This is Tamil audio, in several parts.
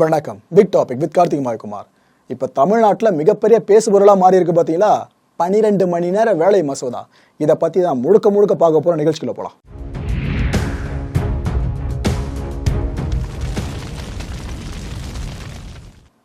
வணக்கம். Big topic with Karthik Mayakumar இப்போ தமிழ்நாட்டில் மிகப்பெரிய பேசுபொருளாக மாறி இருக்கு பார்த்தீங்களா பனிரெண்டு மணி நேர வேலை மசோதா. இதை பற்றி தான் முழுக்க முழுக்க பார்க்க போகிற நிகழ்ச்சிக்குள்ள போகலாம்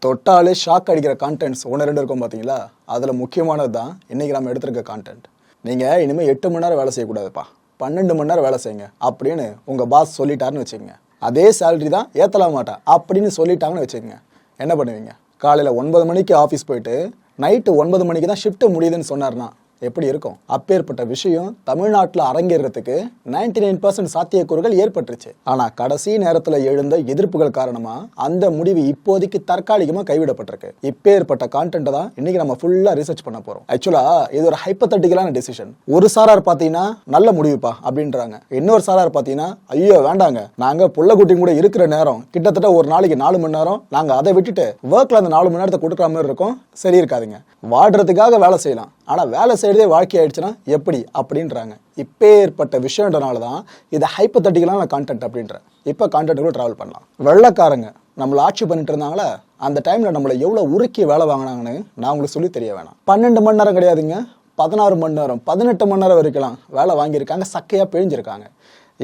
தொட்டாலே ஷாக் அடிக்கிற கான்டென்ட்ஸ் ஒன்று ரெண்டு இருக்கும் பார்த்தீங்களா அதில் முக்கியமானது தான் இன்றைக்கி நம்ம எடுத்திருக்க கான்டென்ட் நீங்கள் இனிமேல் எட்டு மணி நேரம் வேலை செய்யக்கூடாதுப்பா. பன்னெண்டு மணி நேரம் வேலை செய்யுங்க. அப்படின்னு உங்கள் பாஸ் சொல்லிட்டாருன்னு வச்சுக்கோங்க. அதே சேலரி தான் ஏற்றலாம் மாட்டேன் அப்படின்னு சொல்லிட்டாங்கன்னு வச்சுக்கோங்க. என்ன பண்ணுவீங்க? காலையில் ஒன்பது மணிக்கு ஆஃபீஸ் போயிட்டு நைட்டு ஒன்பது மணிக்கு தான் ஷிஃப்ட்டு முடியுதுன்னு சொன்னார்னா எப்படி இருக்கும்? அப்பேற்பட்ட விஷயம் தமிழ்நாட்டில் அரங்கேறதுக்கு நைன்டி நைன் பர்சன்ட் சாத்தியக்கூறுகள் ஏற்பட்டுருச்சு. ஆனால் கடைசி நேரத்தில் எழுந்த எதிர்ப்புகள் காரணமாக அந்த முடிவு இப்போதைக்கு தற்காலிகமாக கைவிடப்பட்டிருக்கு. இப்பேற்பட்ட கான்டென்ட் தான் இன்னைக்கு நம்ம ஃபுல்லாக ரிசர்ச் பண்ண போகிறோம் ஆக்சுவலாக இது ஒரு ஹைப்பத்தட்டிக்கலான டிசிஷன் ஒரு சாரார் பார்த்தீங்கன்னா நல்ல முடிவுப்பா அப்படின்றாங்க. இன்னொரு சாரார் பார்த்தீங்கன்னா ஐயோ வேண்டாங்க. நாங்க புள்ளக்குட்டி கூட இருக்கிற நேரம் கிட்டத்தட்ட ஒரு நாளைக்கு நாலு மணி நேரம் நாங்கள் அதை விட்டுட்டு ஒர்க்கில் அந்த நாலு மணி நேரத்தை கொடுக்குற மாதிரி இருக்கும். சரி இருக்காதுங்க. வாடுறதுக்காக வேலை செய்யலாம். ஆனால் வேலை செய்யறதே வாழ்க்கை ஆயிடுச்சுன்னா எப்படி? அப்படின்றாங்க. இப்போ ஏற்பட்ட விஷயன்றனால தான் இது ஹைப்பத்தட்டிக்கலான கான்டென்ட் அப்படின்றேன் இப்போ கான்டென்ட்டுக்குள்ள ட்ராவல் பண்ணலாம். வெள்ளைக்காரங்க நம்மளை ஆட்சி பண்ணிட்டு இருந்தாங்களே? அந்த டைமில் நம்மளை எவ்வளோ உருக்கி வேலை வாங்கினாங்கன்னு நான் உங்களுக்கு சொல்லி தெரிய வேணாம். பன்னெண்டு மணி நேரம் கிடையாதுங்க. பதினாறு மணி நேரம் பதினெட்டு மணி நேரம் வரைக்கலாம் வேலை வாங்கியிருக்காங்க. சக்கையாக பிழிஞ்சிருக்காங்க.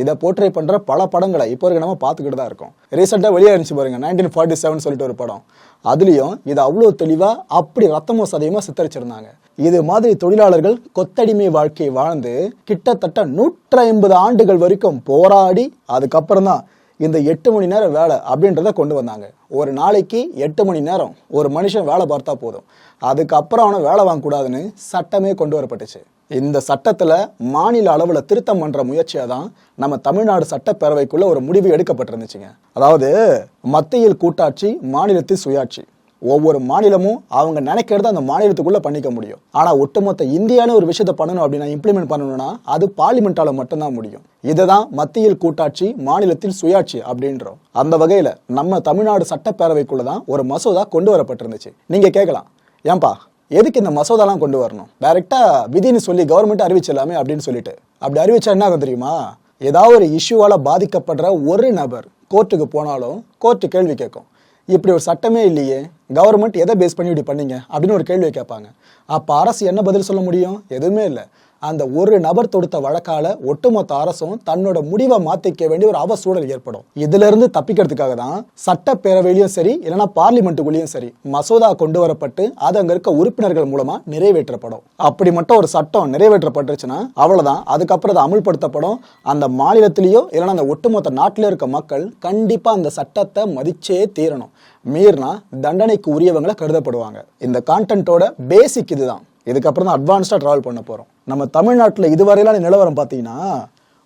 இதை போர்ட்ரே பண்ணுற பல படங்களை இப்போ இருக்க நம்ம பார்த்துக்கிட்டு தான் இருக்கோம். ரீசெண்டாக வெளியே இருந்துச்சு பாருங்க நைன்டீன் ஃபார்ட்டி செவன் சொல்லிட்டு ஒரு படம். அதுலேயும் இது அவ்வளோ தெளிவாக அப்படி ரத்தமோ சதையுமா சித்தரிச்சிருந்தாங்க. இது மாதிரி தொழிலாளர்கள் கொத்தடிமை வாழ்க்கையை வாழ்ந்து கிட்டத்தட்ட நூற்றி ஐம்பது ஆண்டுகள் வரைக்கும் போராடி அதுக்கப்புறம் தான் இந்த எட்டு மணி நேரம் வேலை அப்படின்றத கொண்டு வந்தாங்க. ஒரு நாளைக்கு எட்டு மணி நேரம் ஒரு மனுஷன் வேலை பார்த்தா போதும். அதுக்கப்புறம் அவனை வேலை வாங்கக்கூடாதுன்னு சட்டமே கொண்டு வரப்பட்டுச்சு. இந்த சட்டத்தில் மாநில அளவில் திருத்தம் பண்ணுற முயற்சியாக தான் நம்ம தமிழ்நாடு சட்டப்பேரவைக்குள்ள ஒரு முடிவு எடுக்கப்பட்டிருந்துச்சுங்க. அதாவது மத்தியில் கூட்டாட்சி மாநிலத்தில் சுயாட்சி. ஒவ்வொரு மாநிலமும் அவங்க நினைக்கிறத அந்த மாநிலத்துக்குள்ள பண்ணிக்க முடியும். ஆனா ஒட்டுமொத்த இந்தியான்னு ஒரு விஷயத்த பண்ணணும் அப்படின்னா இம்ப்ளிமெண்ட் பண்ணணும்னா அது பார்லிமெண்டால மட்டும்தான் முடியும். இதுதான் மத்தியில் கூட்டாட்சி மாநிலத்தில் சுயாட்சி அப்படின்றோம். அந்த வகையில நம்ம தமிழ்நாடு சட்டப்பேரவைக்குள்ள தான் ஒரு மசோதா கொண்டு வரப்பட்டிருந்துச்சு. நீங்க கேட்கலாம். ஏன்பா? எதுக்கு இந்த மசோதாலாம் கொண்டு வரணும்? டைரக்டா விதின்னு சொல்லி கவர்மெண்ட் அறிவிச்சிடலாமே அப்படின்னு சொல்லிட்டு. அப்படி அறிவிச்சா என்ன ஆகும் தெரியுமா? ஏதாவது ஒரு இஷ்யூவால பாதிக்கப்படுற ஒரு நபர் கோர்ட்டுக்கு போனாலும் கோர்ட்டு கேள்வி கேட்கும். இப்படி ஒரு சட்டமே இல்லையே கவர்மெண்ட் எதை பேஸ் பண்ணி இப்படி பண்ணீங்க? அப்படின்னு ஒரு கேள்வியை கேட்பாங்க. அப்போ அரசு என்ன பதில் சொல்ல முடியும்? எதுவுமே இல்லை. அந்த ஒரு நபர் தொடுத்த வழக்கால ஒட்டுமொத்த அரசும் தன்னோட முடிவை மாத்திக்க வேண்டிய ஒரு அவசூழல் ஏற்படும். இதுல இருந்து தப்பிக்கிறதுக்காக தான் சட்டப்பேரவையிலும் சரி இல்லைன்னா பார்லிமெண்ட்டுக்குள்ளேயும் சரி மசோதா கொண்டு வரப்பட்டு அது அங்க இருக்க உறுப்பினர்கள் மூலமா நிறைவேற்றப்படும். அப்படி மட்டும் ஒரு சட்டம் நிறைவேற்றப்பட்டுருச்சுன்னா அவ்வளவுதான். அதுக்கப்புறம் அது அமுல்படுத்தப்படும். அந்த மாநிலத்திலேயோ இல்லைன்னா அந்த ஒட்டுமொத்த நாட்டில இருக்க மக்கள் கண்டிப்பா அந்த சட்டத்தை மதிச்சே தீரணும். மீறினா தண்டனைக்கு உரியவங்களை கருதப்படுவாங்க. இந்த கான்டென்ட்டோட பேசிக் இதுதான். இதுக்கப்புறம் தான் அட்வான்ஸ்டாக ட்ராவல் பண்ண போகிறோம் நம்ம தமிழ்நாட்டில் இதுவரையிலான நிலவரம் பார்த்தீங்கன்னா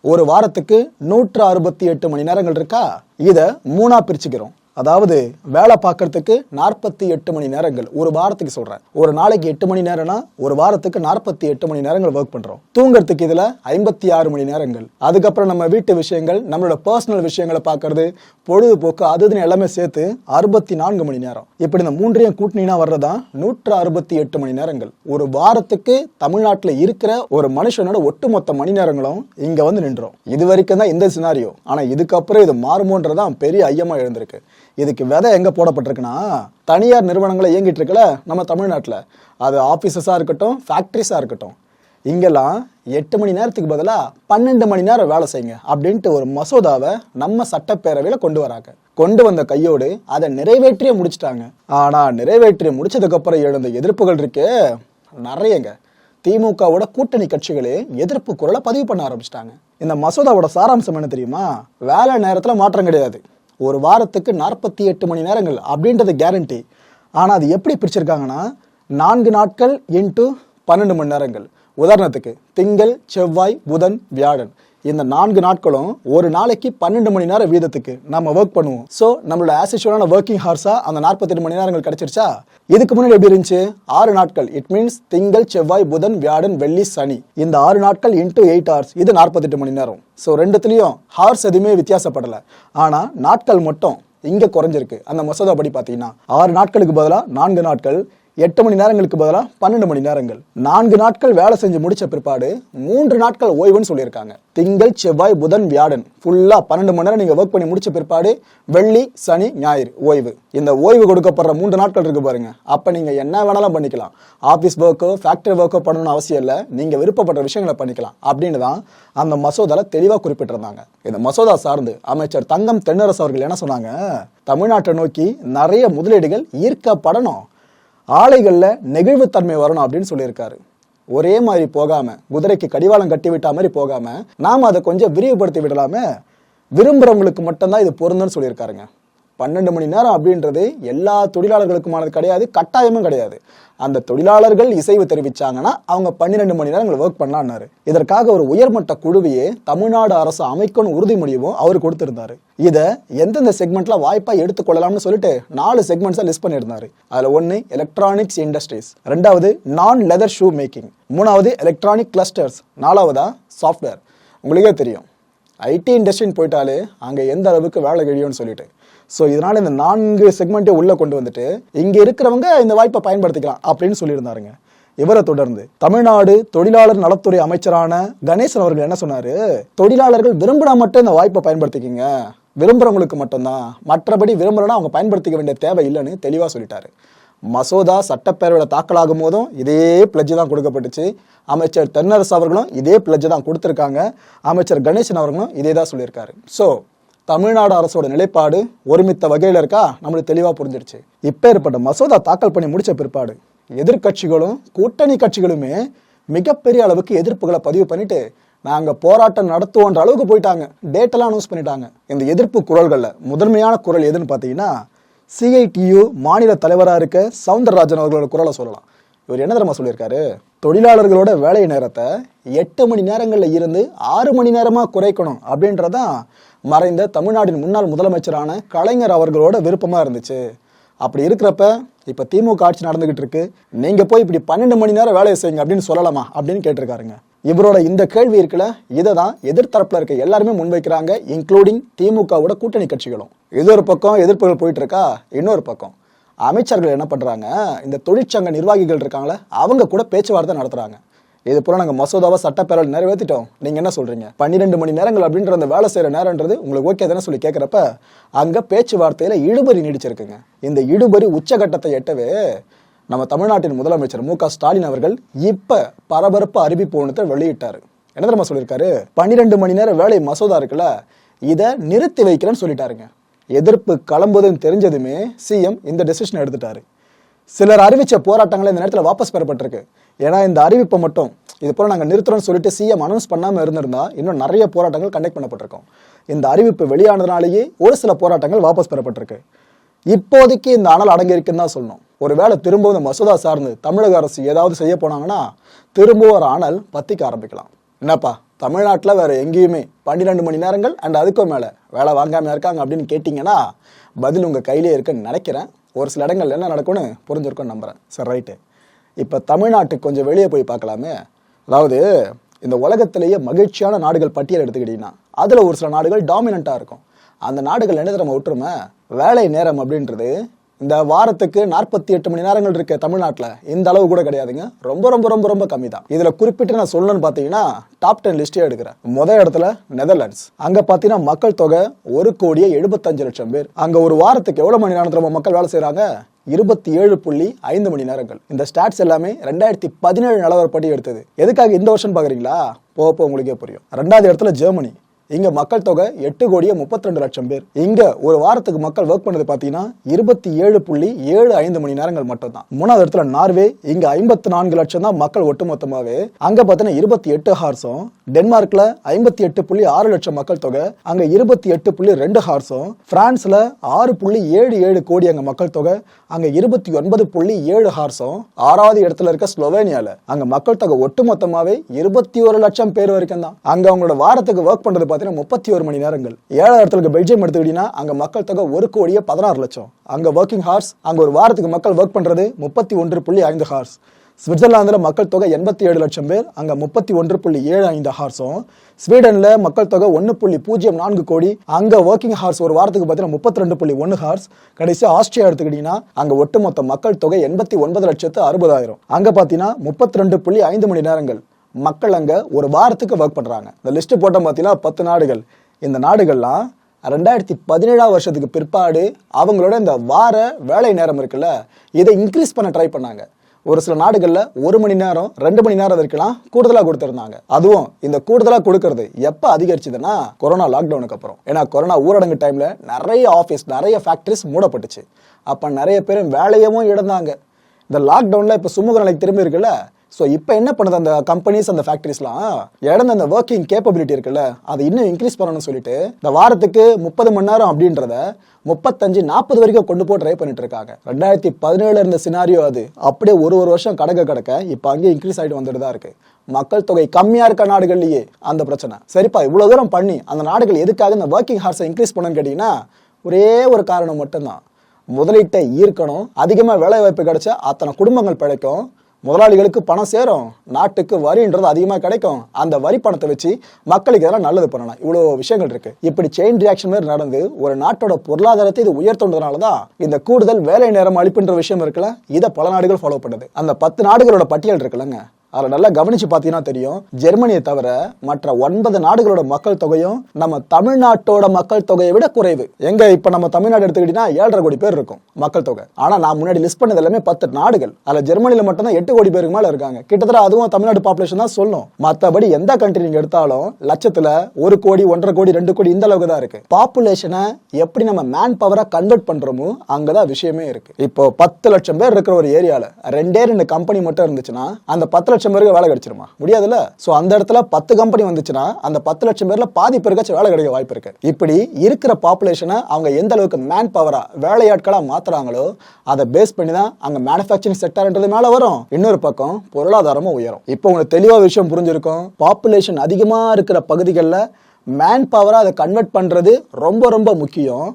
ஒரு வாரத்துக்கு நூற்று அறுபத்தி எட்டு மணி நேரங்கள் இருக்கா? இதை மூணாக பிரிச்சுக்கிறோம். அதாவது வேலை பார்க்கறதுக்கு நாற்பத்தி எட்டு மணி நேரங்கள். ஒரு வாரத்துக்கு சொல்றேன். ஒரு நாளைக்கு எட்டு மணி நேரம்னா ஒரு வாரத்துக்கு நாற்பத்தி எட்டு மணி நேரங்கள் ஒர்க் பண்றோம். தூங்குறதுக்கு இதுல ஐம்பத்தி ஆறு மணி நேரங்கள். அதுக்கப்புறம் நம்ம வீட்டு விஷயங்கள் நம்மளோட பர்சனல் விஷயங்களை பார்க்கறது பொழுதுபோக்கு அதுன்னு எல்லாமே சேர்த்து அறுபத்தி நான்கு மணி நேரம். இப்படி இந்த மூன்றையும் கூட்டினீங்கன்னா வர்றதான் நூற்று அறுபத்தி எட்டு மணி நேரங்கள். ஒரு வாரத்துக்கு தமிழ்நாட்டில் இருக்கிற ஒரு மனுஷனோட ஒட்டுமொத்த மணி நேரங்களும் இங்க வந்து நின்றோம். இது வரைக்கும் தான் இந்த சினாரியோ ஆனா இதுக்கப்புறம் இது மாறுமோன்றதான் பெரிய ஐயமா எழுந்திருக்கு. இதுக்கு விதை எங்க போடப்பட்டிருக்குன்னா தனியார் நிறுவனங்களை இயங்கிட்டு இருக்கல நம்ம தமிழ்நாட்டில். அது ஆஃபீஸஸாக இருக்கட்டும் ஃபேக்ட்ரிஸாக இருக்கட்டும். இங்கெல்லாம் எட்டு மணி நேரத்துக்கு பதிலாக பன்னெண்டு மணி நேரம் வேலை செய்யுங்க அப்படின்ட்டு ஒரு மசோதாவை நம்ம சட்டப்பேரவையில் கொண்டு வராங்க. கொண்டு வந்த கையோடு அதை நிறைவேற்றியே முடிச்சிட்டாங்க. ஆனால் நிறைவேற்றி முடிச்சதுக்கப்புறம் எழுந்த எதிர்ப்புகள் இருக்கே நிறையங்க. திமுகவோட கூட்டணி கட்சிகளே எதிர்ப்பு குரலை பதிவு பண்ண ஆரம்பிச்சிட்டாங்க. இந்த மசோதாவோட சாராம்சம் என்ன தெரியுமா? வேலை நேரத்தில் மாற்றம் கிடையாது. ஒரு வாரத்துக்கு நாற்பத்தி எட்டு மணி நேரங்கள் அப்படின்றது கேரண்டி ஆனால் அது எப்படி பிரிச்சிருக்காங்கன்னா நான்கு நாட்கள் இன்ட்டு பன்னெண்டு மணி நேரங்கள். உதாரணத்துக்கு திங்கள் செவ்வாய் புதன் வியாழன். இந்த நான்கு நாட்களும் ஒரு நாளைக்கு பன்னெண்டு மணி நேரம் வீதத்துக்கு நம்ம ஒர்க் பண்ணுவோம். ஸோ நம்மளோட ஆசிஷுவலான ஒர்க்கிங் ஹார்ஸா அந்த நாற்பத்தெட்டு மணி நேரங்கள் கிடைச்சிருச்சா? இதுக்கு முன்னாடி எப்படி இருந்துச்சு? ஆறு நாட்கள். இட் மீன்ஸ் திங்கள் செவ்வாய் புதன் வியாழன் வெள்ளி சனி. இந்த ஆறு நாட்கள் இன்டூ எயிட் ஹவர்ஸ் இது நாற்பத்தெட்டு மணி நேரம். ஸோ ரெண்டுத்துலேயும் ஹார்ஸ் எதுவுமே வித்தியாசப்படலை. ஆனால் நாட்கள் மட்டும் இங்கே குறைஞ்சிருக்கு. அந்த மசோதா படி பார்த்தீங்கன்னா ஆறு நாட்களுக்கு பதிலாக நான்கு நாட்கள் எட்டு மணி நேரங்களுக்கு பதிலாக பன்னெண்டு மணி நேரங்கள். நான்கு நாட்கள் வேலை செஞ்சு முடிச்ச பிற்பாடு மூன்று நாட்கள் ஓய்வுன்னு சொல்லியிருக்காங்க. திங்கள் செவ்வாய் புதன் வியாழன். ஃபுல்லாக பன்னெண்டு மணி நேரம் நீங்கள் ஒர்க் பண்ணி முடிச்ச பிற்பாடு வெள்ளி சனி ஞாயிறு ஓய்வு. இந்த ஓய்வு கொடுக்கப்படுற மூன்று நாட்கள் இருக்கு பாருங்க. அப்போ நீங்கள் என்ன வேணாலும் பண்ணிக்கலாம். ஆஃபீஸ் ஒர்க்கோ ஃபேக்டரி ஒர்க்கோ பண்ணணும்னு அவசியம் இல்லை. நீங்கள் விருப்பப்படுற விஷயங்களை பண்ணிக்கலாம். அப்படின்னு தான் அந்த மசோதாவில் தெளிவாக குறிப்பிட்டிருந்தாங்க. இந்த மசோதா சார்ந்து அமைச்சர் தங்கம் தென்னரசு அவர்கள் என்ன சொன்னாங்க? தமிழ்நாட்டை நோக்கி நிறைய முதலீடுகள் ஈர்க்கப்படணும். ஆலைகளில் நெகிழ்வுத்தன்மை வரணும் அப்படின்னு சொல்லியிருக்காரு. ஒரே மாதிரி போகாம குதிரைக்கு கடிவாளம் கட்டி விட்டா மாதிரி போகாம நாம் அதை கொஞ்சம் விரிவுபடுத்தி விடலாமே. விரும்புறவங்களுக்கு மட்டும்தான் இது பொருந்துன்னு சொல்லியிருக்காருங்க. பன்னெண்டு மணி நேரம் அப்படின்றது எல்லா தொழிலாளர்களுக்குமானது கிடையாது கட்டாயமும் கிடையாது. அந்த தொழிலாளர்கள் இசைவு தெரிவிச்சாங்கன்னா அவங்க பன்னிரெண்டு மணி நேரங்கள் ஒர்க் பண்ணலான்னாரு. இதற்காக ஒரு உயர்மட்ட குழுவையே தமிழ்நாடு அரசு அமைக்கணும் உறுதிமொழியும் அவர் கொடுத்திருந்தாரு. இதை எந்தெந்த செக்மெண்ட்ல வாய்ப்பா எடுத்துக்கொள்ளலாம்னு சொல்லிட்டு நாலு செக்மெண்ட்ஸை லிஸ்ட் பண்ணியிருந்தாரு. அதுல ஒன்னு எலக்ட்ரானிக்ஸ் இண்டஸ்ட்ரீஸ் ரெண்டாவது நான் லெதர் ஷூ மேக்கிங் மூணாவது எலக்ட்ரானிக் கிளஸ்டர்ஸ் நாலாவதா சாஃப்ட்வேர் உங்களுக்கே தெரியும். ஐடி இண்டஸ்ட்ரின்னு போயிட்டாலே அங்கே எந்த அளவுக்கு வேலை கழியும்னு சொல்லிட்டு. ஸோ இதனால இந்த நான்கு செக்மெண்ட்டை உள்ளே கொண்டு வந்துட்டு இங்கே இருக்கிறவங்க இந்த வாய்ப்பை பயன்படுத்திக்கலாம் அப்படின்னு சொல்லியிருந்தாருங்க. இவரை தொடர்ந்து தமிழ்நாடு தொழிலாளர் நலத்துறை அமைச்சரான கணேசன் அவர்கள் என்ன சொன்னாரு? தொழிலாளர்கள் விரும்பினா மட்டும் இந்த வாய்ப்பை பயன்படுத்திக்கிங்க. விரும்புறவங்களுக்கு மட்டும்தான். மற்றபடி விரும்புறனா அவங்க பயன்படுத்திக்க வேண்டிய தேவை இல்லைன்னு தெளிவா சொல்லிட்டாரு. மசோதா சட்டப்பேரவையில் தாக்கலாகும் போதும் இதே பிளஜ் தான் கொடுக்கப்பட்டுச்சு. அமைச்சர் தென்னரசு அவர்களும் இதே பிளஜ் தான் கொடுத்துருக்காங்க. அமைச்சர் கணேசன் அவர்களும் இதே தான் சொல்லியிருக்காரு. ஸோ தமிழ்நாடு அரசோட நிலைப்பாடு ஒருமித்த வகையில் இருக்கா? நம்மளுக்கு தெளிவாக புரிஞ்சிருச்சு. இப்போ ஏற்பட்ட மசோதா தாக்கல் பண்ணி முடிச்ச பிற்பாடு எதிர்க்கட்சிகளும் கூட்டணி கட்சிகளுமே மிகப்பெரிய அளவுக்கு எதிர்ப்புகளை பதிவு பண்ணிட்டு நாங்கள் போராட்டம் நடத்துவோன்ற அளவுக்கு போயிட்டாங்க. டேட்டெல்லாம் அனௌன்ஸ் பண்ணிட்டாங்க. இந்த எதிர்ப்பு குரல்களில் முதன்மையான குரல் எதுன்னு பார்த்தீங்கன்னா சிஐடியு மாநில தலைவராக இருக்க சவுந்தரராஜன் அவர்களோட குரலை சொல்லலாம். இவர் என்ன தெரியுமா சொல்லியிருக்காரு? தொழிலாளர்களோட வேலை நேரத்தை எட்டு மணி நேரங்களில் இருந்து ஆறு மணி நேரமாக குறைக்கணும் அப்படின்றதான் மறைந்த தமிழ்நாட்டின் முன்னாள் முதலமைச்சரான கலைஞர் அவர்களோட விருப்பமாக இருந்துச்சு. அப்படி இருக்கிறப்ப இப்போ திமுக ஆட்சி நடந்துகிட்டு இருக்கு. நீங்க போய் இப்படி பன்னெண்டு மணி நேரம் வேலையை செய்யுங்க அப்படின்னு சொல்லலாமா அப்படின்னு கேட்டிருக்காருங்க. இவரோட இந்த கேள்வி இருக்குல்ல இதை தான் எதிர்த்தரப்புல இருக்க எல்லாருமே முன்வைக்கிறாங்க இன்க்ளூடிங் திமுகவோட கூட்டணி கட்சிகளும். இது ஒரு பக்கம் எதிர்ப்புகள் போயிட்டு இருக்கா? இன்னொரு பக்கம். அமைச்சர்கள் என்ன பண்ணுறாங்க இந்த தொழிற்சங்க நிர்வாகிகள் இருக்காங்களே அவங்க கூட பேச்சுவார்த்தை நடத்துகிறாங்க இது போல நாங்கள் மசோதாவை சட்டப்பேரவையில் நிறைவேற்றிட்டோம் நீங்கள் என்ன சொல்கிறீங்க பன்னிரெண்டு மணி நேரங்கள் அப்படின்ற அந்த வேலை செய்கிற நேரன்றது உங்களுக்கு ஓகே தானே சொல்லி கேட்குறப்ப அங்கே பேச்சுவார்த்தையில் இழுபறி நீடிச்சிருக்குங்க. இந்த இழுபறி உச்சகட்டத்தை எட்டவே நம்ம தமிழ்நாட்டின் முதலமைச்சர் மு க ஸ்டாலின் அவர்கள் இப்போ பரபரப்பு அறிவிப்பு ஒன்றத்தை வெளியிட்டார். என்ன தெரியுமா சொல்லியிருக்காரு? பன்னிரெண்டு மணி நேரம் வேலை மசோதா இருக்குல்ல இதை நிறுத்தி வைக்கிறேன்னு சொல்லிட்டாருங்க. எதிர்ப்பு கிளம்புதுன்னு தெரிஞ்சதுமே சிஎம் இந்த டெசிஷன் எடுத்துட்டாரு. சிலர் அறிவிச்ச போராட்டங்கள் இந்த நேரத்தில் வாபஸ் பெறப்பட்டிருக்கு. ஏன்னா இந்த அறிவிப்பை மட்டும் இது போல நாங்கள் நிறுத்துறோம்னு சொல்லிட்டு சிஎம் அனௌன்ஸ் பண்ணாமல் இருந்திருந்தா இன்னும் நிறைய போராட்டங்கள் கண்டக்ட் பண்ணப்பட்டிருக்கோம். இந்த அறிவிப்பு வெளியானதுனாலேயே ஒரு சில போராட்டங்கள் வாபஸ் பெறப்பட்டிருக்கு. இப்போதைக்கு இந்த அனல் அடங்கியிருக்குன்னு தான் சொல்லணும். ஒருவேளை திரும்பவும் இந்த மசோதா சார்ந்து தமிழக அரசு ஏதாவது செய்ய போனாங்கன்னா திரும்பவும் ஒரு அனல் பத்திக்க ஆரம்பிக்கலாம். என்னப்பா தமிழ்நாட்டில் வேறு எங்கேயுமே பன்னிரெண்டு மணி நேரங்கள் அண்ட் அதுக்கும் மேலே வேலை வாங்காமல் இருக்காங்க அப்படின்னு கேட்டிங்கன்னா பதில் உங்கள் கையிலே இருக்குன்னு நினைக்கிறேன். ஒரு சில இடங்கள் என்ன நடக்கும்னு புரிஞ்சிருக்கும்னு நம்புறேன். சரி ரைட்டு இப்போ தமிழ்நாட்டுக்கு கொஞ்சம் வெளியே போய் பார்க்கலாமே. அதாவது இந்த உலகத்திலேயே மகிழ்ச்சியான நாடுகள் பட்டியல் எடுத்துக்கிட்டிங்கன்னா அதில் ஒரு சில நாடுகள் டாமினண்ட்டாக இருக்கும். அந்த நாடுகள் என்ன நம்ம ஒற்றுமை? வேலை நேரம் அப்படின்றது இந்த வாரத்துக்கு நாற்பத்தி எட்டு மணி நேரங்கள் இருக்க தமிழ்நாட்டில். இந்த அளவு கூட கிடையாதுங்க. ரொம்ப ரொம்ப ரொம்ப ரொம்ப கம்மி தான் இதில் குறிப்பிட்டு நான் சொல்லணும்னு பார்த்தீங்கன்னா டாப் டென் லிஸ்டே எடுக்கிறேன். முதல் இடத்துல நெதர்லாண்ட்ஸ் அங்கே பார்த்தீங்கன்னா மக்கள் தொகை ஒரு கோடியே எழுபத்தஞ்சு லட்சம் பேர். அங்கே ஒரு வாரத்துக்கு எவ்வளோ மணி நேரத்தில் மக்கள் வேலை செய்கிறாங்க இருபத்தி ஏழு புள்ளி ஐந்து மணி நேரங்கள். இந்த ஸ்டாட்ஸ் எல்லாமே ரெண்டாயிரத்தி பதினேழு நிலவரப்படி எடுத்தது. எதுக்காக இந்த வருஷம் பார்க்குறீங்களா போக போக உங்களுக்கே புரியும். ரெண்டாவது இடத்துல ஜெர்மனி இங்க மக்கள் தொகை எட்டு கோடியே முப்பத்தி ரெண்டு லட்சம் பேர். இங்க ஒரு வாரத்துக்கு மக்கள் ஒர்க் பண்ணது பாத்தீங்கன்னா இருபத்தி ஏழு புள்ளி ஏழு ஐந்து மணி நேரங்கள் மட்டும் தான் மூணாவது இடத்துல நார்வே இங்க ஐம்பத்தி நான்கு லட்சம் தான் மக்கள் ஒட்டுமொத்தமாவே. அங்க பாத்தீங்கன்னா இருபத்தி எட்டு ஹார்ஸும் டென்மார்க்ல ஐம்பத்தி எட்டு புள்ளி ஆறு லட்சம் மக்கள் தொகை அங்க இருபத்தி எட்டு புள்ளி ரெண்டு ஹார்ஸும் பிரான்ஸ்ல ஆறு புள்ளி ஏழு ஏழு கோடி அங்க மக்கள் தொகை அங்க இருபத்தி ஒன்பது புள்ளி ஏழு ஹார்ஸும் ஆறாவது இடத்துல இருக்க ஸ்லோவேனியால. அங்க மக்கள் தொகை ஒட்டுமொத்தமாவே இருபத்தி ஒரு லட்சம் பேர் வரைக்கும் தான். அங்க அவங்களோட வாரத்துக்கு ஒர்க் பண்றது பார்த்தீங்கன்னா முப்பத்தி ஒரு மணி நேரங்கள். ஏழாவது இடத்துல பெல்ஜியம் எடுத்துக்கிட்டீங்கன்னா அங்கே மக்கள் தொகை ஒரு கோடியே பதினாறு லட்சம். அங்கே ஒர்க்கிங் ஹார்ஸ் அங்கே ஒரு வாரத்துக்கு மக்கள் ஒர்க் பண்ணுறது முப்பத்தி ஒன்று புள்ளி ஐந்து ஹார்ஸ் சுவிட்சர்லாந்தில் மக்கள் தொகை எண்பத்தி ஏழு லட்சம் பேர் அங்கே முப்பத்தி ஒன்று புள்ளி ஏழு ஐந்து ஹார்ஸும் ஸ்வீடனில் மக்கள் தொகை ஒன்று புள்ளி பூஜ்ஜியம் நான்கு கோடி அங்கே ஒர்க்கிங் ஹார்ஸ் ஒரு வாரத்துக்கு பார்த்தீங்கன்னா முப்பத்தி ரெண்டு புள்ளி ஒன்று ஹார்ஸ் கடைசி ஆஸ்திரியா எடுத்துக்கிட்டிங்கன்னா அங்கே ஒட்டுமொத்த மக்கள் தொகை எண்பத்தி ஒன்பது லட்சத்து அறுபதாயிரம். அங்கே பார்த்தீங்கன்னா முப்பத்தி ரெண்டு புள்ளி ஐந்து மணி நேரங்கள். மக்கள் அங்கே ஒரு வாரத்துக்கு ஒர்க் பண்ணுறாங்க இந்த லிஸ்ட்டு போட்ட பார்த்தீங்கன்னா பத்து நாடுகள். இந்த நாடுகள்லாம் ரெண்டாயிரத்தி பதினேழாம் வருஷத்துக்கு பிற்பாடு அவங்களோட இந்த வார வேலை நேரம் இருக்குல்ல இதை இன்க்ரீஸ் பண்ண ட்ரை பண்ணாங்க. ஒரு சில நாடுகளில் ஒரு மணி நேரம் ரெண்டு மணி நேரம் வரைக்கும்லாம் கூடுதலாக கொடுத்துருந்தாங்க. அதுவும் இந்த கூடுதலாக கொடுக்கறது எப்போ அதிகரிச்சதுன்னா கொரோனா லாக்டவுனுக்கு அப்புறம். ஏன்னா கொரோனா ஊரடங்கு டைமில் நிறைய ஆஃபீஸ் நிறைய ஃபேக்ட்ரிஸ் மூடப்பட்டுச்சு. அப்போ நிறைய பேர் வேலையவும் இழந்தாங்க. இந்த லாக்டவுனில் இப்போ சுமூக நிலைக்கு திரும்பி இருக்குல்ல ஸோ இப்போ என்ன பண்ணுது அந்த கம்பெனிஸ் அந்த ஃபேக்ட்ரிஸ்லாம் இடம் அந்த ஒர்க்கிங் கேப்பபிலிட்டி இருக்குல்ல அதை இன்னும் இன்க்ரீஸ் பண்ணணும்னு சொல்லிட்டு இந்த வாரத்துக்கு முப்பது மணி நேரம் அப்படின்றத முப்பத்தஞ்சு நாற்பது வரைக்கும் கொண்டு போய் ட்ரை பண்ணிட்டு இருக்காங்க. ரெண்டாயிரத்தி பதினேழுல இருந்த சினாரியோ அது. அப்படியே ஒரு ஒரு வருஷம் கடக்க கடக்க இப்போ அங்கேயே இன்க்ரீஸ் ஆகிட்டு வந்துட்டு தான் இருக்கு. மக்கள் தொகை கம்மியா இருக்க நாடுகள்லயே அந்த பிரச்சனை. சரிப்பா இவ்வளவு தூரம் பண்ணி அந்த நாடுகள் எதுக்காக இந்த ஒர்க்கிங் ஹார்ஸை இன்க்ரீஸ் பண்ணணும்னு கேட்டீங்கன்னா ஒரே ஒரு காரணம் மட்டும்தான். முதலீட்டை ஈர்க்கணும் அதிகமாக வேலை வாய்ப்பு கிடைச்சா அத்தனை குடும்பங்கள் பிழைக்கும் முதலாளிகளுக்கு பணம் சேரும் நாட்டுக்கு வரின்றது அதிகமாக கிடைக்கும். அந்த வரி பணத்தை வச்சு மக்களுக்கு இதெல்லாம் நல்லது பண்ணலாம். இவ்வளோ விஷயங்கள் இருக்கு. இப்படி செயின் ரியாக்ஷன் மாதிரி நடந்து ஒரு நாட்டோட பொருளாதாரத்தை இது உயர்த்துன்றதுனால தான் இந்த கூடுதல் வேலை நேரம் அளிப்புன்ற விஷயம் இருக்குல்ல? இதை பல நாடுகள் ஃபாலோ பண்ணுது. அந்த பத்து நாடுகளோட பட்டியல் இருக்குல்லங்க. அதில் நல்லா கவனிச்சு பார்த்தீங்கன்னா தெரியும். ஜெர்மனியை தவிர மற்ற ஒன்பது நாடுகளோட மக்கள் தொகையும் நம்ம தமிழ்நாட்டோட மக்கள் தொகையை விட குறைவு. எங்க இப்ப நம்ம தமிழ்நாடு எடுத்துக்கிட்டீங்கன்னா ஏழரை கோடி பேர் இருக்கும் மக்கள் தொகை. ஆனா நான் முன்னாடி லிஸ்ட் பண்ணது எல்லாமே பத்து நாடுகள். அதுல மட்டும் மட்டும்தான் எட்டு கோடி பேருக்கு மேல இருக்காங்க. கிட்டத்தட்ட அதுவும் தமிழ்நாடு பாப்புலேஷன் தான் சொல்லும். மற்றபடி எந்த கண்ட்ரி நீங்க எடுத்தாலும் லட்சத்துல ஒரு கோடி ஒன்றரை கோடி ரெண்டு கோடி இந்த அளவுக்கு தான் இருக்கு. பாப்புலேஷனை எப்படி நம்ம மேன் பவரா கன்வெர்ட் பண்றோமோ அங்கதான் விஷயமே இருக்கு. இப்போ பத்து லட்சம் பேர் இருக்கிற ஒரு ஏரியால ரெண்டே ரெண்டு கம்பெனி மட்டும் இருந்துச்சுன்னா அந்த பத்து லட்சம் லட்சம் பேருக்கு வேலை கிடைச்சிருமா? முடியாதுல்ல? ஸோ அந்த இடத்துல பத்து கம்பெனி வந்துச்சுன்னா அந்த பத்து லட்சம் பேர்ல பாதி பேருக்காச்சும் வேலை கிடைக்க வாய்ப்பு இருக்கு. இப்படி இருக்கிற பாப்புலேஷனை அவங்க எந்த அளவுக்கு மேன் பவரா வேலையாட்களா மாத்துறாங்களோ அதை பேஸ் பண்ணி தான் அங்க மேனுஃபேக்சரிங் செக்டர்ன்றது மேல வரும். இன்னொரு பக்கம் பொருளாதாரமும் உயரும். இப்போ உங்களுக்கு தெளிவா விஷயம் புரிஞ்சிருக்கும். பாப்புலேஷன் அதிகமா இருக்கிற பகுதிகளில் மேன் பவரா அதை கன்வெர்ட் பண்ணுறது ரொம்ப ரொம்ப முக்கியம்.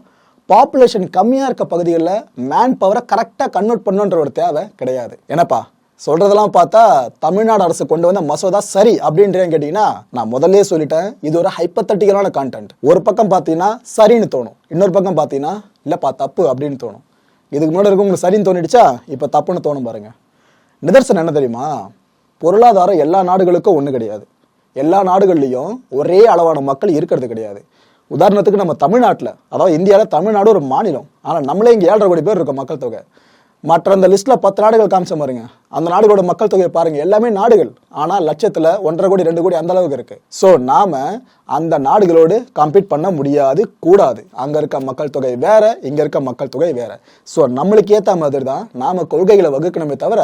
பாப்புலேஷன் கம்மியாக இருக்க பகுதிகளில் மேன் பவரை கரெக்டாக கன்வெர்ட் பண்ணுன்ற ஒரு தேவை கிடையாது. என்னப்பா? சொல்றதெல்லாம் பார்த்தா தமிழ்நாடு அரசு கொண்டு வந்த மசோதா சரி அப்படின்றேன் கேட்டீங்கன்னா நான் முதல்லே சொல்லிட்டேன். இது ஒரு ஹைப்பத்தட்டிக்கலான கான்டென்ட் ஒரு பக்கம் பார்த்தீங்கன்னா சரின்னு தோணும். இன்னொரு பக்கம் பார்த்தீங்கன்னா இல்லைப்பா தப்பு அப்படின்னு தோணும். இதுக்கு முன்னாடி இருக்கும் உங்களுக்கு சரின்னு தோணிடுச்சா? இப்போ தப்புன்னு தோணும் பாருங்க. நிதர்சனம் என்ன தெரியுமா? பொருளாதாரம் எல்லா நாடுகளுக்கும் ஒன்று கிடையாது. எல்லா நாடுகள்லையும் ஒரே அளவான மக்கள் இருக்கிறது கிடையாது. உதாரணத்துக்கு நம்ம தமிழ்நாட்டில் அதாவது இந்தியாவில் தமிழ்நாடு ஒரு மாநிலம். ஆனால் நம்மளே இங்கே ஏழரை கோடி பேர் இருக்கோம் மக்கள் தொகை. மற்ற அந்த லிஸ்ட்டில் பத்து நாடுகள் காமிச்ச பாருங்க. அந்த நாடுகளோட மக்கள் தொகையை பாருங்கள் எல்லாமே நாடுகள். ஆனால் லட்சத்தில் ஒன்றரை கோடி ரெண்டு கோடி அந்த அளவுக்கு இருக்குது ஸோ நாம் அந்த நாடுகளோடு கம்பீட் பண்ண முடியாது கூடாது. அங்கே இருக்க மக்கள் தொகை வேறு இங்கே இருக்க மக்கள் தொகை வேறு. ஸோ நம்மளுக்கு ஏற்ற மாதிரி தான் நாம் கொள்கைகளை வகுக்கணுமே தவிர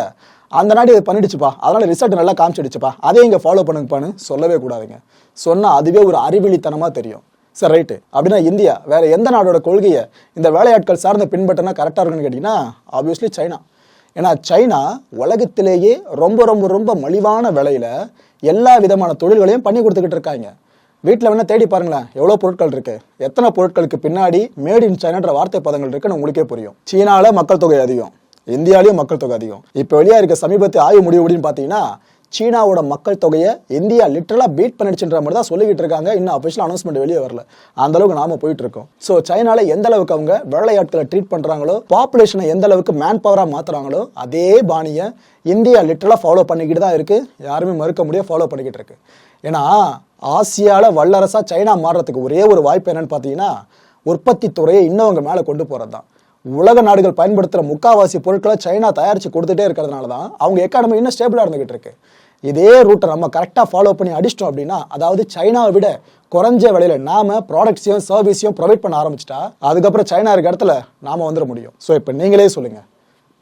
அந்த நாடு இதை பண்ணிடுச்சுப்பா. அதனால் ரிசல்ட் நல்லா காமிச்சிடுச்சுப்பா. அதையும் இங்கே ஃபாலோ பண்ணுங்கப்பான்னு சொல்லவே கூடாதுங்க. சொன்னால் அதுவே ஒரு அறிவிலித்தனமாக தெரியும். சார் ரைட்டு அப்படின்னா இந்தியா வேற எந்த நாடோட கொள்கையை இந்த வேலையாட்கள் சார்ந்த பின்பற்றினா கரெக்டாக இருக்குன்னு கேட்டிங்கன்னா ஆப்வியஸ்லி சைனா ஏன்னா சைனா உலகத்திலேயே ரொம்ப ரொம்ப ரொம்ப மலிவான விலையில் எல்லா விதமான தொழில்களையும் பண்ணி கொடுத்துக்கிட்டு இருக்காங்க. வீட்டில் வேணால் தேடி பாருங்களேன் எவ்வளோ பொருட்கள் இருக்குது எத்தனை பொருட்களுக்கு பின்னாடி மேட் இன் சைனான்ற வார்த்தை பதங்கள் இருக்குன்னு உங்களுக்கே புரியும். சீனாவில் மக்கள் தொகை அதிகம் இந்தியாவிலையும் மக்கள் தொகை அதிகம். இப்போ வெளியாக இருக்க சமீபத்து ஆய்வு முடிவு அப்படின்னு பார்த்தீங்கன்னா சீனாவோட மக்கள் தொகையை இந்தியா லிட்டரலாக பீட் பண்ணிடுச்சுன்ற மாதிரி தான் சொல்லிக்கிட்டு இருக்காங்க. இன்னும் அஃபிஷியல் அனௌன்ஸ்மெண்ட் வெளியே வரல. அந்த அளவுக்கு நாம போயிட்டு இருக்கோம். ஸோ சைனால எந்த அளவுக்கு அவங்க வேலையாட்களை ட்ரீட் பண்ணுறாங்களோ பாப்புலேஷனை எந்த அளவுக்கு மேன் பவராக மாற்றுறாங்களோ அதே பாணியை இந்தியா லிட்டரலாக ஃபாலோ பண்ணிக்கிட்டு தான் இருக்குது யாருமே மறுக்க முடியாது ஃபாலோ பண்ணிக்கிட்டு இருக்கு. ஏன்னா ஆசியாவில் வல்லரசாக சைனா மாறுறதுக்கு ஒரே ஒரு வாய்ப்பு என்னன்னு பார்த்தீங்கன்னா உற்பத்தி துறையை இன்னும் அவங்க மேலே கொண்டு போகிறது தான். உலக நாடுகள் பயன்படுத்துகிற முக்காவாசி பொருட்களை சைனா தயாரித்து கொடுத்துட்டே இருக்கிறதுனால தான் அவங்க எக்கானமி இன்னும் ஸ்டேபிளாக இருந்துகிட்டு இருக்கு. இதே ரூட்டை நம்ம கரெக்டாக ஃபாலோ பண்ணி அடிச்சிட்டோம் அப்படின்னா அதாவது சைனாவை விட குறைஞ்ச விலையில நாம ப்ராடக்ட்ஸையும் சர்வீஸையும் ப்ரொவைட் பண்ண ஆரம்பிச்சிட்டா அதுக்கப்புறம் சைனா இருக்க இடத்துல நாம வந்துட முடியும். ஸோ இப்போ நீங்களே சொல்லுங்க.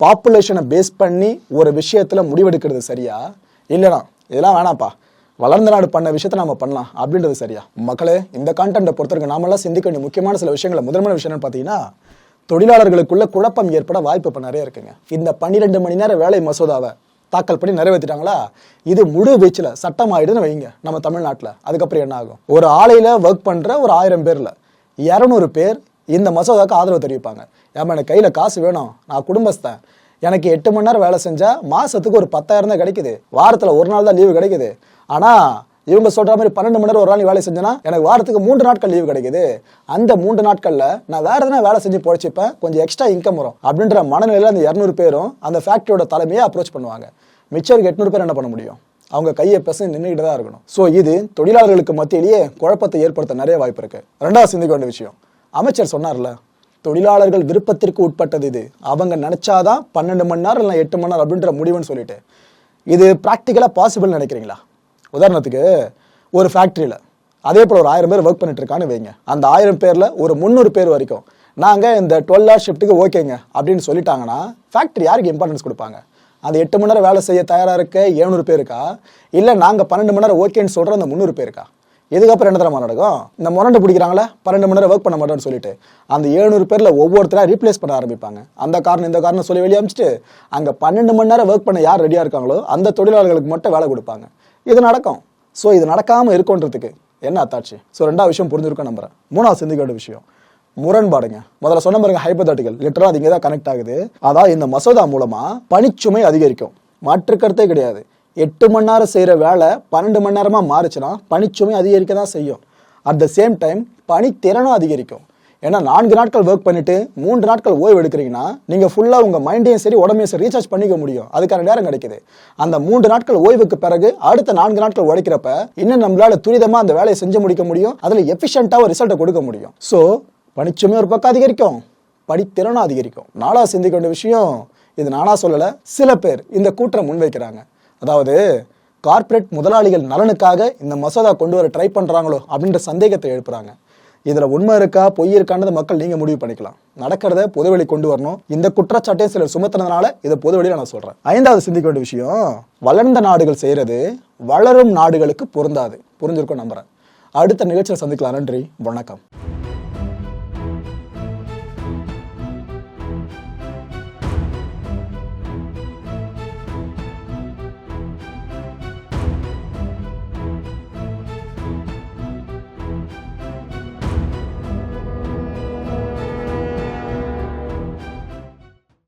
பாப்புலேஷனை பேஸ் பண்ணி ஒரு விஷயத்தில் முடிவெடுக்கிறது சரியா? இல்லைனா இதெல்லாம் வேணாம்ப்பா. வளர்ந்த நாடு பண்ண விஷயத்த நம்ம பண்ணலாம். அப்படின்றது சரியா? மக்களே இந்த கான்டென்ட்டை பொறுத்தவரைக்கும் நாமெல்லாம் சிந்திக்க வேண்டிய முக்கியமான சில விஷயங்களை முதன்மையான விஷயம் என்னன்னு பார்த்தீங்கன்னா தொழிலாளர்களுக்குள்ள குழப்பம் ஏற்பட வாய்ப்பு இப்போ நிறைய இருக்குங்க. இந்த பன்னிரெண்டு மணி நேர வேலை மசோதாவை தாக்கல் பண்ணி நிறைவேற்றிட்டாங்களா இது முழு வீச்சில் சட்டம் ஆயிடுன்னு வைங்க நம்ம தமிழ்நாட்டில். அதுக்கப்புறம் என்ன ஆகும்? ஒரு ஆலையில் ஒர்க் பண்ணுற ஒரு ஆயிரம் பேரில் இரநூறு பேர் இந்த மசோதாவுக்கு ஆதரவு தெரிவிப்பாங்க. ஏமா எனக்கு கையில் காசு வேணும் நான் குடும்பஸ்தன். எனக்கு எட்டு மணி நேரம் வேலை செஞ்சால் மாதத்துக்கு ஒரு பத்தாயிரம் தான் கிடைக்குது. வாரத்தில் ஒரு நாள் தான் லீவு கிடைக்குது. ஆனால் இவங்க சொல்ற மாதிரி பன்னெண்டு மணி நேரம் ஒரு நாள் வேலை செஞ்சேன்னா எனக்கு வாரத்துக்கு மூன்று நாட்கள் லீவு கிடைக்குது. அந்த மூன்று நாட்கள்ல நான் வேற எதனா வேலை செஞ்சு பொழைச்சிப்பேன் கொஞ்சம் எக்ஸ்ட்ரா இன்கம் வரும். அப்படின்ற மனநிலையில அந்த இரநூறு பேரும் அந்த ஃபேக்டரியோட தலைமையை அப்ரோச் பண்ணுவாங்க. மிச்சம் எட்நூறு பேர் என்ன பண்ண முடியும்? அவங்க கையை பேச நின்றுக்கிட்டு தான் இருக்கணும். ஸோ இது தொழிலாளர்களுக்கு மத்தியிலேயே குழப்பத்தை ஏற்படுத்த நிறைய வாய்ப்பு இருக்கு. ரெண்டாவது சிந்திக்க வேண்டிய விஷயம். அமைச்சர் சொன்னார்ல தொழிலாளர்கள் விருப்பத்திற்கு உட்பட்டது இது. அவங்க நினைச்சாதான் பன்னெண்டு மணி நேரம் இல்லை எட்டு மணி நேரம் அப்படின்ற முடிவுன்னு சொல்லிட்டு. இது ப்ராக்டிக்கலாக பாசிபிள் நினைக்கிறீங்களா? உதாரணத்துக்கு ஒரு ஃபேக்ட்ரியில் அதே போல் ஒரு ஆயிரம் பேர் ஒர்க் பண்ணிட்டு இருக்கான்னு வைங்க. அந்த ஆயிரம் பேரில் ஒரு முந்நூறு பேர் வரைக்கும் நாங்கள் இந்த டுவெல் ஹவர் ஷிஃப்ட்டுக்கு ஓகேங்க அப்படின்னு சொல்லிட்டாங்கன்னா ஃபேக்ட்ரி யாருக்கு இம்பார்ட்டன்ஸ் கொடுப்பாங்க? அந்த எட்டு மணி நேரம் வேலை செய்ய தயாராக இருக்க எழுநூறு பேருக்கா? இல்லை நாங்கள் பன்னெண்டு மணி நேரம் ஓகேன்னு சொல்கிற அந்த முந்நூறு பேருக்கா? இதுக்கப்புறம் என்ன தரமா நடக்கும்? இந்த முரண்டு பிடிக்கிறாங்களே பன்னெண்டு மணி நேரம் ஒர்க் பண்ண மாட்டோம்னு சொல்லிட்டு அந்த எழுநூறு பேரில் ஒவ்வொருத்தராக ரீப்ளேஸ் பண்ண ஆரம்பிப்பாங்க. அந்த காரணம் இந்த காரணம் சொல்லி வெளியே அமிச்சிட்டு அங்கே பன்னெண்டு மணி நேரம் ஒர்க் பண்ண யார் ரெடியாக இருக்காங்களோ அந்த தொழிலாளர்களுக்கு மட்டும் வேலை கொடுப்பாங்க. இது நடக்கும். ஸோ இது நடக்காமல் இருக்குன்றதுக்கு என்ன அத்தாட்சி? ஸோ ரெண்டாவது விஷயம் புரிஞ்சிருக்கோம் நம்புறேன். மூணாவது சிந்திக்க வேண்டிய விஷயம். முரண்பாடுங்க. முதல்ல சொன்ன பாருங்க ஹைபோதட்டிக்கல் லிட்டரா அது இங்கே தான் கனெக்ட் ஆகுது. அதான் இந்த மசோதா மூலமா பணிச்சுமை அதிகரிக்கும். மாற்று கருத்தே கிடையாது. எட்டு மணி நேரம் செய்யற வேலை பன்னெண்டு மணி நேரமா மாறுச்சுன்னா பணிச்சுமை அதிகரிக்க தான் செய்யும். அட் த சேம் டைம் பணித்திறனும் அதிகரிக்கும். ஏன்னா நான்கு நாட்கள் ஒர்க் பண்ணிட்டு மூன்று நாட்கள் ஓய்வு எடுக்கிறீங்கன்னா நீங்கள் ஃபுல்லாக உங்கள் மைண்டையும் சரி உடம்பையும் சரி ரீசார்ஜ் பண்ணிக்க முடியும். அதுக்கான நேரம் கிடைக்குது. அந்த மூன்று நாட்கள் ஓய்வுக்கு பிறகு அடுத்த நான்கு நாட்கள் உழைக்கிறப்ப இன்னும் நம்மளால துரிதமாக அந்த வேலையை செஞ்சு முடிக்க முடியும். அதில் எஃபிஷியண்டாக ஒரு ரிசல்ட்டை கொடுக்க முடியும். ஸோ பணிச்சுமை ஒரு பக்கம் அதிகரிக்கும். படித்திறனும் அதிகரிக்கும். நாளாக சிந்திக்க வேண்டிய விஷயம் இது நானாக சொல்லலை சில பேர் இந்த கூற்றை முன்வைக்கிறாங்க. அதாவது கார்ப்பரேட் முதலாளிகள் நலனுக்காக இந்த மசோதா கொண்டு வர ட்ரை பண்ணுறாங்களோ அப்படின்ற சந்தேகத்தை எழுப்புறாங்க. இதில் உண்மை இருக்கா பொய் இருக்கான்றது மக்கள் நீங்கள் முடிவு பண்ணிக்கலாம். நடக்கிறத பொதுவெளி கொண்டு வரணும். இந்த குற்றச்சாட்டை சிலர் சுமத்துறதுனால இதை பொதுவெளியில் நான் சொல்கிறேன் ஐந்தாவது சிந்திக்க வேண்டிய விஷயம் வளர்ந்த நாடுகள் செய்கிறது வளரும் நாடுகளுக்கு பொருந்தாது. புரிஞ்சிருக்கும் நம்புகிறேன் அடுத்த நிகழ்ச்சியில் சந்திக்கலாம். நன்றி. வணக்கம்.